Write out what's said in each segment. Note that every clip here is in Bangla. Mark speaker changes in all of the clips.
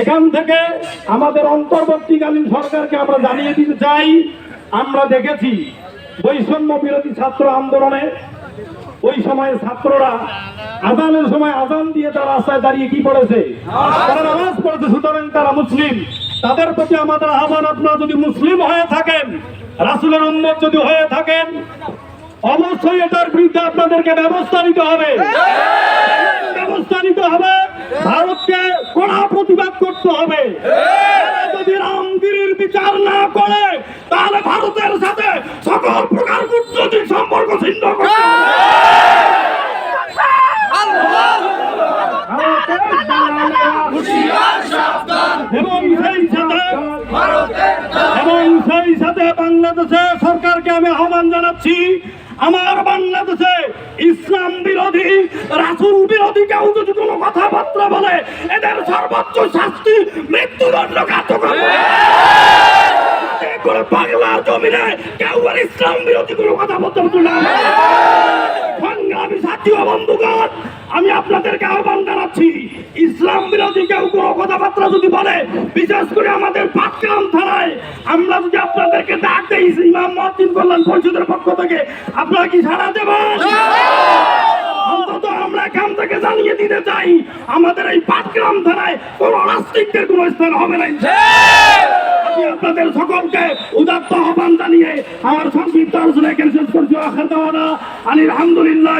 Speaker 1: এখান থেকে আমাদের অন্তর্বর্তীকালীন সরকারকে আমরা জানিয়ে দিতে চাই। আমরা দেখেছি বৈষম্য বিরোধী ছাত্র আন্দোলনে ওই সময় ছাত্ররা আজানের সময় আজান দিয়ে তারা রাস্তায় দাঁড়িয়ে কি পড়েছে? তারা নামাজ পড়েছে, সুতরাং তারা মুসলিম। তাদের প্রতি আমাদের আহ্বান, আপনারা যদি মুসলিম হয়ে থাকেন, রাসুলের উন্মত যদি হয়ে থাকেন, অবশ্যই এটার বিরুদ্ধে আপনাদেরকে ব্যবস্থা নিতে হবে। ব্যবস্থা নিতে হবে, ভারতকে কড়া প্রতিবাদ করতে হবে। যদি রামগিরির বিচার না করে, তাহলে ভারতের সাথে সকল প্রকার কূটনৈতিক সম্পর্ক ছিন্ন করতে হবে। এবং সেই সাথে এবং সেই সাথে বাংলাদেশে সরকারকে আমি আহ্বান জানাচ্ছি, আমার বাংলাদেশে ইসলাম বিরোধী, রাসুল বিরোধী কেউ যদি কোনো কথাবার্তা বলে, এদের সর্বোচ্চ শাস্তি মৃত্যুদণ্ড কার্যকর করা। বাংলার জমিনে কেউ আর ইসলাম বিরোধী কোনো কথা বলতে পারতো না সংগ্রামী সাথী বন্ধুগণ, আমি আপনাদেরকে আহ্বান জানাচ্ছি, ইসলাম বিরোধী কেউ কোনো কথাবার্তা যদি বলে, বিশেষ করে আমাদের পাটগ্রাম থানায় আমরা যদি আপনাদেরকে ডাক দেই, ইমাম মহাতিন কল্যাণ পরিষদের পক্ষ থেকে, আপনারা কি সাড়া দেবেন অন্তত আমরা এখান থেকে জানিয়ে দিতে চাই, আমাদের এই পাটগ্রাম থানায় কোন নাস্তিকদের কোনো স্থান হবে না আপনাদের সকলকে উদাত্ত আহ্বান জানিয়ে আমার সংক্ষিপ্ত আলোচনা এখানে শেষ করছি। আখার দাওয়ানা আলী আলহামদুলিল্লাহ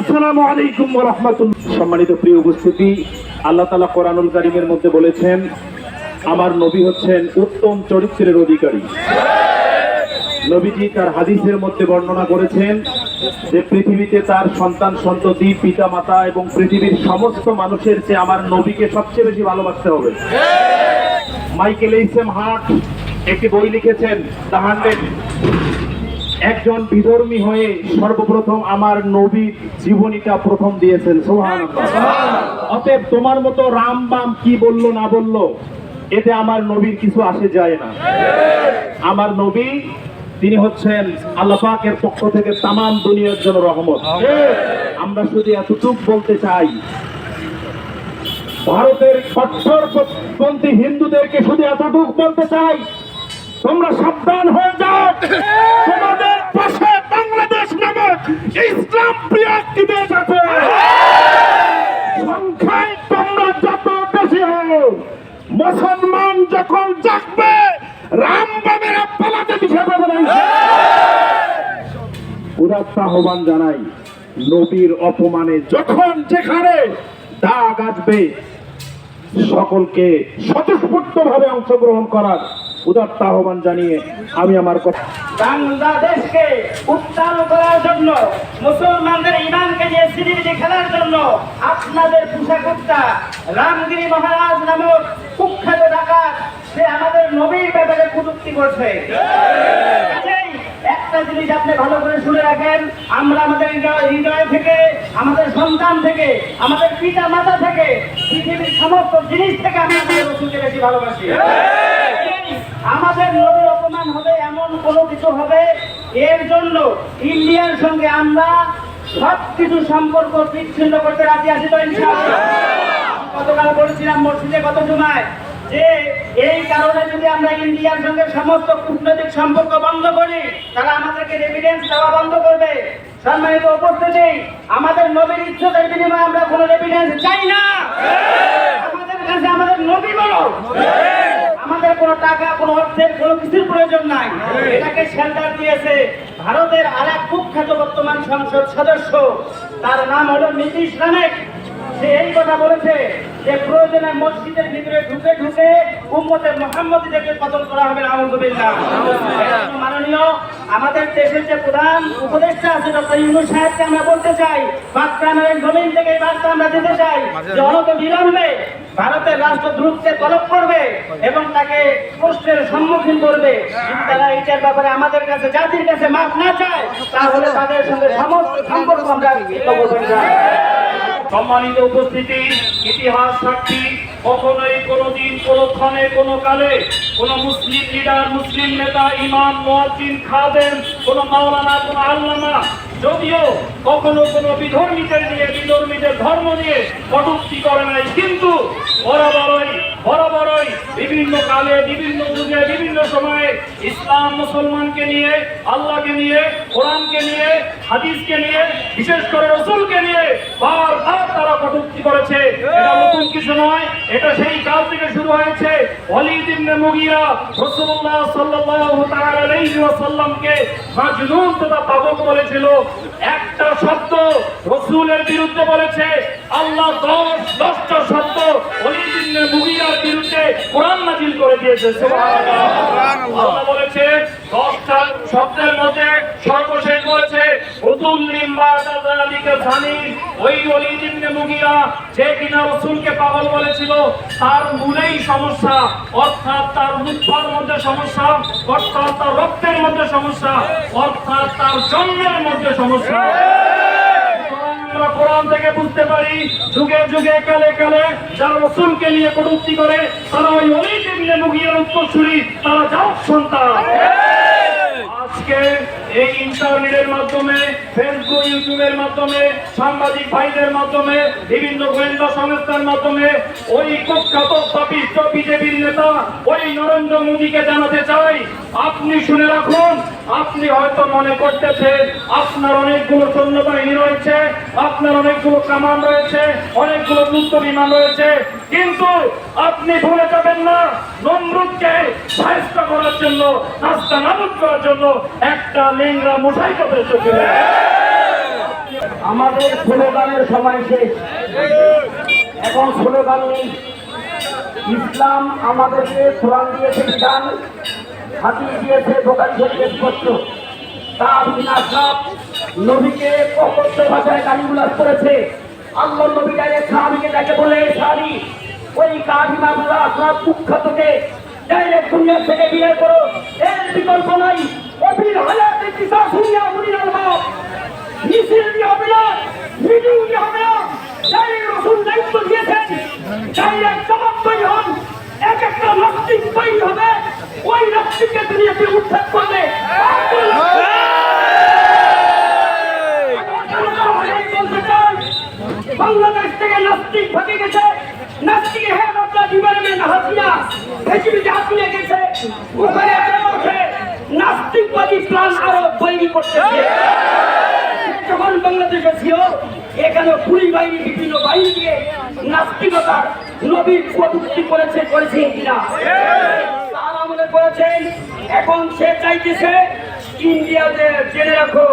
Speaker 1: আসসালামু আলাইকুম
Speaker 2: সম্মানিত প্রিয় উপস্থিতি, আল্লাহ তালা কোরআনুল কারিমের মধ্যে বলেছেন আমার নবী হচ্ছেন উত্তম চরিত্রের অধিকারী। নবীজি তার হাদিসের মধ্যে বর্ণনা করেছেন যে পৃথিবীতে তার সন্তান সন্ততি পিতা মাতা এবং পৃথিবীর সমস্ত মানুষের চেয়ে আমার নবীকে সবচেয়ে বেশি ভালোবাসতে হবে। মাইকেল এইসেম হার্ট একটি বই লিখেছেন, দ্য একজন বিধর্মী হয়ে সর্বপ্রথম আমার নবী জীবনীটা প্রথম দিয়েছেন। সোহান অতএব তোমার মতো রাম বাম কি বলল না বলল? এতে আমার নবীর কিছু আসে যায় না। আমার নবী, তিনি হচ্ছেন আল্লাহ পাকের পক্ষ থেকে তামাম দুনিয়ার জন্য রহমত। আমরা শুধু এতটুক বলতে চাই, ভারতের কট্টরপন্থী হিন্দুদেরকে শুধু এতটুক বলতে চাই, তোমরা সাবধান হয়ে যাও। তোমাদের পাশে বাংলাদেশ নামক ইসলাম প্রিয় সংখ্যায় মুসলমান যখন জাগবে, রাম বাবেরা পালাতে দিশা আহ্বান জানাই, নবীর অপমানে যখন যেখানে দাগ আসবে, সকলকে স্বতঃস্ফূর্ত ভাবে অংশগ্রহণ করার উদাত্ত আহ্বান জানিয়ে আমি আমার কথা
Speaker 3: বাংলাদেশকে উত্তাল করার জন্য মুসলমানদের ইমানকে নিয়ে সিনেমিটি খেলার জন্য আপনাদের পোশাকুত্তা রামগিরি মহারাজ নামক কুখ্যাত ডাকাত সে আমাদের নবীর ব্যাপারে কুযুক্তি করছে। একটা জিনিস আপনি ভালো করে শুনে রাখেন আমরা আমাদের হৃদয় থেকে আমাদের সন্তান থেকে আমাদের পিতা মাতা থেকে পৃথিবীর সমস্ত জিনিস থেকে আমরা আমাদের রসুলকে বেশি ভালোবাসি। আমাদের নবীর অপমান হবে এমন কোনো কিছু হবে। এর জন্য ইন্ডিয়ার সঙ্গে আমরা সব কিছু সম্পর্ক বিচ্ছিন্ন করতে রাজি আছি তো গতকাল বলেছিলাম মসজিদে গত জুমায় যে এই কারণে যদি আমরা ইন্ডিয়ার সঙ্গে সমস্ত কূটনৈতিক সম্পর্ক বন্ধ করি তারা আমাদেরকে এভিডেন্স দেওয়া বন্ধ করবে। সম্মানিত উপস্থিতি, আমাদের নবীর ইচ্ছতের বিনিময়ে আমরা কোনো এভিডেন্স চাই না। আমাদের কাছে আমাদের নবী বলো। আমাদের কোনো টাকা কোনো অর্থের কোনো কিছুর প্রয়োজন নাই। এটাকে শেল্টার দিয়েছে ভারতের আর এক কুখ্যাত বর্তমান সংসদ সদস্য। তার নাম হলো নীতিশ রানেক
Speaker 4: সে এই কথা বলেছে যে প্রয়োজনে মসজিদের ভিতরে ঢুকে ঢুকে উম্মতে মোহাম্মদীদেরকে কতল করা হবে আলহামদুলিল্লাহ। মাননীয়, আমাদের দেশের যে প্রধান উপদেষ্টা আছে, ডক্টর ইউনুস সাহেবকে আমরা বলতে চাই বাচ্চামের জমিন থেকে এই বার্তা আমরা দিতে চাই। যে অনত বিলম্বে ভারতের রাষ্ট্রদ্রুতকে তলব করবে এবং তাকে প্রশ্নের সম্মুখীন করবে। তারা এটার ব্যাপারে আমাদের কাছে, জাতির কাছে মাফ না চায়, তাহলে তাদের সঙ্গে সমস্ত সম্পর্ক আমরা
Speaker 1: সম্মানিত উপস্থিতি, ইতিহাস সাক্ষী, কখনোই কোনো দিন কোনো কালে কোনো মুসলিম লিডার, মুসলিম নেতা, ইমাম মোয়াজিন খাদেন কোনো মাওলানা, কোনো আল্লামা, যদিও কখনো কোনো বিধর্মীদের নিয়ে, বিধর্মীদের ধর্ম নিয়ে কটুক্তি করে নাই, কিন্তু ওরা বিভিন্ন কালে, বিভিন্ন যুগে, বিভিন্ন সময়ে ইসলাম মুসলমানকে নিয়ে, আল্লাহকে নিয়ে, কোরআনকে নিয়ে, হাদিসকে নিয়ে, বিশেষ করে রসুলকে নিয়ে বারবার তারা কটূক্তি করেছে। এটা নতুন কিছু নয়, এটা সেই কাল থেকে শুরু হয়েছে। ওয়ালিদ ইবনে মুগিরা রাসূলুল্লাহ সাল্লাল্লাহু মাজনুন তথা পাগল বলেছিল। একটা শব্দ রসুলের বিরুদ্ধে বলেছে, আল্লাহ দশ দশটা কোরআন নাজিল করে দিয়েছে আল্লাহ বলেছে দশটা শব্দের মধ্যে সর্বশেষ বলেছে লিম্বা জানি ওই ওলিদ ইবনে মুগিরা যে কিনা রাসূলকে পাগল বলেছিল তার মূলেই সমস্যা অর্থাৎ তার মুখের মধ্যে সমস্যা অর্থাৎ তার রক্তের মধ্যে সমস্যা অর্থাৎ তার জন্মের মধ্যে সমস্যা। আমরা কোরআন থেকে বুঝতে পারি যুগে যুগে কালে কালে যারা রসুলকে নিয়ে কটুক্তি করে তারা ওই অলিতে মিলে মুগিয়ার ছুরি তারা যাও সন্তান। আজকে এই ইন্টারনেটের মাধ্যমে ফেসবুক ইউটিউবের মাধ্যমে, সাংবাদিক ভাইদের মাধ্যমে, বিভিন্ন গোয়েন্দা সংস্থার মাধ্যমে ওই কুখ্যাত পাপিষ্ট বিজেপির নেতা, ওই নরেন্দ্র মোদীকে জানাতে চাই। আপনি শুনে রাখুন, আপনি হয়তো মনে করতেছেন, আপনার অনেকগুলো সৈন্যবাহিনী রয়েছে, আপনার অনেকগুলো কামান রয়েছে, অনেকগুলো যুদ্ধ বিমান রয়েছে কিন্তু আপনি ভুলে যাবেন না, নমরুদকে সাহায্য করার জন্য, রাস্তা নাবুদ করার জন্য একটা লেংরা মুঠাই করে চোখে
Speaker 4: আমাদের স্লোগানের সময় শেষ। এখন স্লোগান নেই। ইসলাম আমাদেরকে কোরআন দিয়েছে, বিধান। হাতিয়ে দিয়েছে দোকান শরীরে স্পষ্ট। তার বিনাশাপ নবীকে অকথ্য ভাষায় গালিগুলাস করেছে। আল্লাহ নবী গায়ে সাহাবিকে তাকে বলে সাহাবি। ওই কাহিমাগুলো আপনার কুখ্যাতকে ডাইরেক্ট দুনিয়া থেকে বিয়ে করো। এর বিকল্প নাই। অফির হাজার কিসা শুনিয়া মুনির আলবাব মিছিল দিয়ে হবে না ভিডিও দিয়ে হবে না। যাই রসুন দায়িত্ব দিয়েছেন। যাই এক জবাব তৈরি হন। এক একটা নাস্তিক তৈরি হবে। ওই নাস্তিককে দুনিয়াতে উৎখাত করবে। বলতে চাই, বাংলাদেশ থেকে নাস্তিক ভাগে গেছে। নাস্তিক হ্যাঁ আপনার জীবনে মেন হাসিনা পৃথিবীতে হাসিনা গেছে। ওখানে ওঠে নাস্তিকবাদী প্ল্যান আরও তৈরি করতেছে যখন বাংলাদেশে ছিল, এখানে পুলিশ বাহিনী, বিভিন্ন বাহিনী দিয়ে নাস্তিকতার নবীর কটুক্তি করেছে করেছে কিনা তার আমলে করেছেন এখন সে চাইতেছে ইন্ডিয়াতে জেনে রাখো,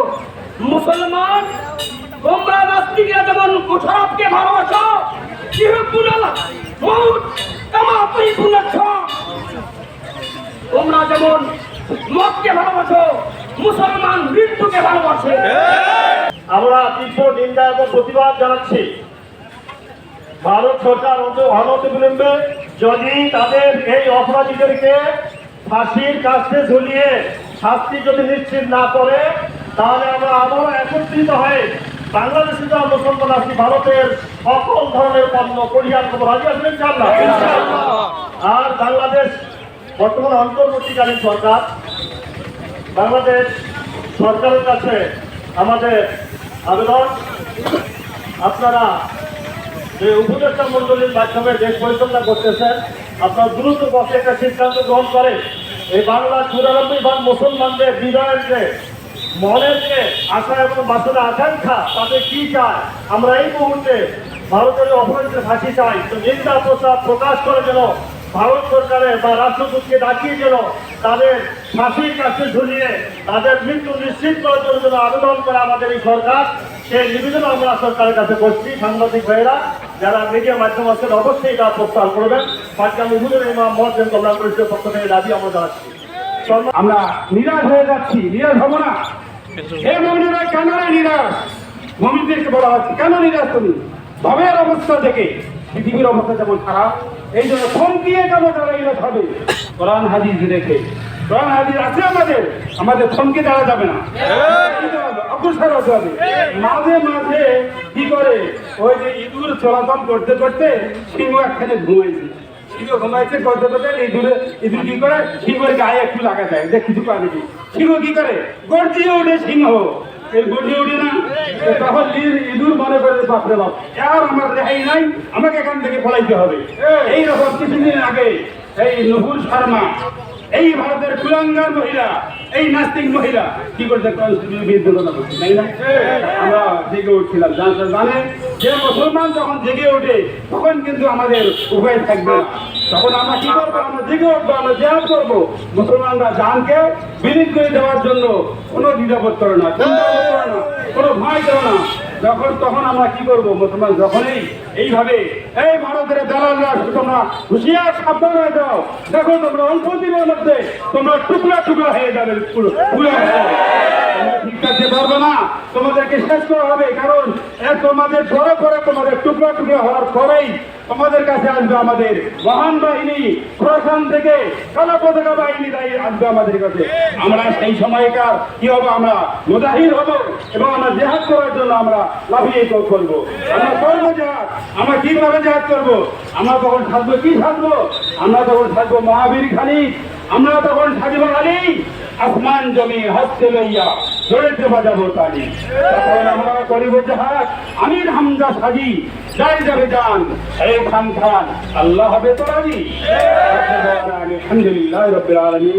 Speaker 4: মুসলমান তোমরা নাস্তিকরা যেমন মুশারফকে ভালোবাসো তুইবুনাচ্ছ তোমরা যেমন মদকে ভালোবাসো, মুসলমান মৃত্যুকে ভালোবাসে।
Speaker 1: আমরা তীব্র নিন্দা এবং প্রতিবাদ জানাচ্ছি। ভারত সরকার অন্ত- অনতিবিলম্বে যদি তাদের এই অপরাধীদেরকে ফাঁসির কাছে ঝুলিয়ে শাস্তি যদি নিশ্চিত না করে, তাহলে আমরা আবারও একত্রিত হয়ে বাংলাদেশে যারা মুসলমান আছি ভারতের সকল ধরনের পণ্য পরিহার খবর রাজি আছেন ইনশাআল্লাহ? আর বাংলাদেশ বর্তমান অন্তর্বর্তীকালীন সরকার। বাংলাদেশ সরকারের কাছে আমাদের আবেদন। আপনারা যে উপদেষ্টা মন্ডলীর মাধ্যমে দেশ পরিচালনা করতেছেন আপনার দ্রুত পথে একটা সিদ্ধান্ত গ্রহণ করে এই বাংলা চুরানব্বই ভাগ মুসলমানদের হৃদয়ের যে মনের যে আশা এবং বাসনা আকাঙ্ক্ষা, তাদের কি চায়? আমরা এই মুহূর্তে ভারতের অপরাধীদের ফাঁসি চাই। তো নিন্দা প্রস্তাব প্রকাশ করে যেন ভারত সরকারের বা রাষ্ট্রদূতকে ডাকিয়ে যেন তাদের ফাঁসির কাছে ঝুলিয়ে তাদের মৃত্যু নিশ্চিত করার জন্য যেন আবেদন করে আমাদের এই সরকার, সেই নিবেদন আমরা সরকারের কাছে করছি। সাংবাদিক ভাইয়েরা, যারা মিডিয়া মাধ্যম আছেন, অবশ্যই এটা প্রস্তাব করবেন। পাঁচকাল হুজুর ইমাম মহাজন কল্যাণ পরিষদের পক্ষ থেকে দাবি আমরা জানাচ্ছি।
Speaker 5: আমরা নিরাশ হয়ে যাচ্ছি, নিরাশ হব না। হে মমিনেরা কেন নিরাশ? মমিনদেরকে বলা হচ্ছে, কেন নিরাশ তুমি? ভবের অবস্থা থেকে পৃথিবীর অবস্থা যেমন খারাপ, এই জন্য থমকিয়ে কেন তারা নিরাশ হবে কোরআন হাদিস রেখে কোরআন হাদিস আছে আমাদের আমাদের থমকে দেওয়া যাবে না। অগ্রসর হতে হবে। মাঝে মাঝে কি করে? ওই যে ইঁদুর চলাচল করতে করতে সিংহ একখানে ঘুমাইছে ঘুমাইছে ইঁদুরে ইঁদুর কি করে? সিংহের গায়ে একটু লাগা যায় যে কিছু পারে নাকি। সিংহ কি করে? গর্জিয়ে ওঠে সিংহ। এই গর্জিয়ে ওঠে না? তখন ইঁদুর মনে করে বাপরে বাপ আর আমার রেহাই নাই আমাকে এখান থেকে পলাইতে হবে। এই। রকম কিছুদিন আগে এই নুপুর শর্মা এই ভারতের কুলাঙ্গার মহিলা, এই নাস্তিক মহিলা, কি করছে বিরুদ্ধে কথা বলছে, তাই না? আমরা জেগে উঠছিলাম জানেন যে মুসলমান যখন জেগে ওঠে, তখন কিন্তু আমাদের উপায় থাকবে না। তখন আমরা কি করব? আমরা জেগে উঠবো, আমরা জেহাদ করব। মুসলমানরা জানকে বিলীন করে দেওয়ার জন্য কোনো করে না, কোনো ভয় করে না। যখন তখন আমরা কি করব? মুসলমান যখনই এইভাবে, এই ভারতের দালালরা, তোমরা হুশিয়ার সাবধান হয়ে যাও। দেখো তোমরা অল্প দিনের মধ্যে, তোমরা টুকরা টুকরা হয়ে যাবে না। তোমাদেরকে শেষ করা হবে, কারণ তোমাদের পরে পরে তোমাদের টুকরা টুকরা হওয়ার পরেই তোমাদের কাছে আসবে আমাদের মহান বাহিনী প্রশাসন থেকে কালো পতাকা বাহিনী তাই আসবে আমাদের কাছে। আমরা সেই সময়কার কি হব আমরা? মুজাহির হব এবং আমরা জেহাদ করার জন্য আমরা লাভিয়ে করব। আমরা করব জেহাদ। আমরা কীভাবে জেহাদ করব? আমরা তখন থাকব কি থাকব? আমরা তখন থাকব মহাবীর খালি আমরা তখন থাকব খালি আসমান জমি হস্তে লইয়া। জড়িতে বাজাবো তালি। তখন আমরা করিব জাহাজ আমির হামজা সাজি, যাই যাবে যান। এই খান খান আল্লাহ হবে তো রাজি আলহামদুলিল্লাহ রবিল আলমী